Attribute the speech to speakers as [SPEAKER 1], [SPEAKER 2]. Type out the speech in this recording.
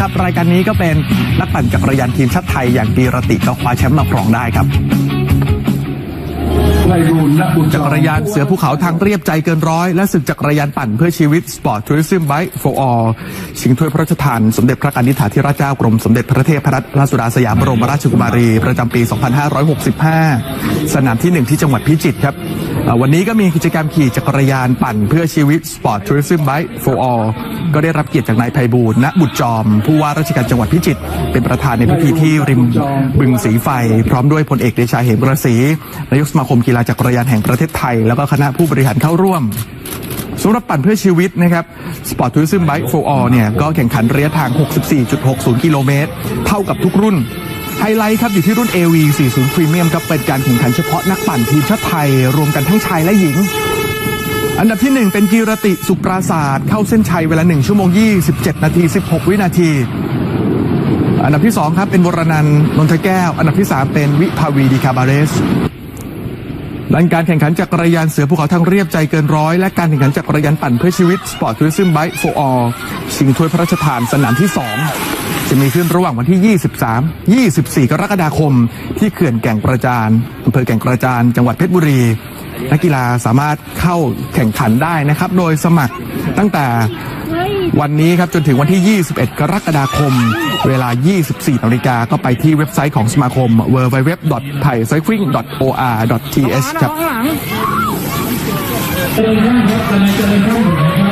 [SPEAKER 1] ครับรายการนี้ก็เป็นนักปั่นจักรยานทีมชาติไทยอย่างกีรติก็คว้าแชมป์มาครองได้ครับจักรยานเสือภูเขาทางเรียบใจเกินร้อย และศึกจักรยานปั่นเพื่อชีวิต Sport Tourism Bike for All ชิงถ้วยพระราชทาน สมเด็จพระกนิษฐาธิราชเจ้ากรม สมเด็จพระเทพรัตนราชสุดาสยามบรมราชกุมารี ประจำปี 2565 สนามที่หนึ่งที่จังหวัดพิจิตรครับ วันนี้ก็มีกิจกรรมขี่จักรยานปั่นเพื่อชีวิต Sport Tourism Bike for All ก็ได้รับเกียรติจากนายไพบูลย์ณบุตรจอม ผู้ว่าราชการจังหวัดพิจิตรเป็นประธานในพิธีที่ริมบึงสีไฟ พร้อมด้วยพลเอกเดชาเหมกระศรีนายกสมาคมกีฬาจักรยานแห่งประเทศไทย แล้วก็คณะผู้บริหารเข้าร่วมสำหรับปั่นเพื่อชีวิตนะครับ Sport Tourism Bike for All เนี่ยก็แข่งขันระยะทาง 64.60 กิโลเมตร เท่ากับทุกรุ่น ไฮไลท์ครับอยู่ที่รุ่น AV 40 Premium ครับเป็นการแข่งขันเฉพาะนักปั่นทีมชาติไทย รวมกันทั้งชายและหญิง อันดับที่ 1 เป็นกีรติสุปราศาสตร์เข้าเส้นชัยเวลา 1 ชั่วโมง 27 นาที 16 วินาที อันดับที่ 2 ครับเป็นวรนันท์นนทแก้ว อันดับที่ 3 เป็นวิภาวีดีคาบาเรสหลังการแข่งขันจักรยานเสือภูเขาทางเรียบใจเกินร้อย และการแข่งขันจักรยานปั่นเพื่อชีวิต Sport Tourism Bike for All ชิงถ้วยพระราชทานสนามที่ 2 จะมีขึ้นระหว่างวันที่ 23 24 กรกฎาคม ที่เขื่อนแก่งกระจานอำเภอแก่งกระจานจังหวัดเพชรบุรี นักกีฬาสามารถเข้าแข่งขันได้นะครับ โดยสมัครตั้งแต่วันนี้ครับจนถึงวันที่ 21 กรกฎาคม เวลา 24 นาฬิกาก็ไปที่เว็บไซต์ของสมาคม www.thaicycling.or.th ครับ
[SPEAKER 2] เจริญท่านครับกำลังเจริญท่านอยู่นะครับ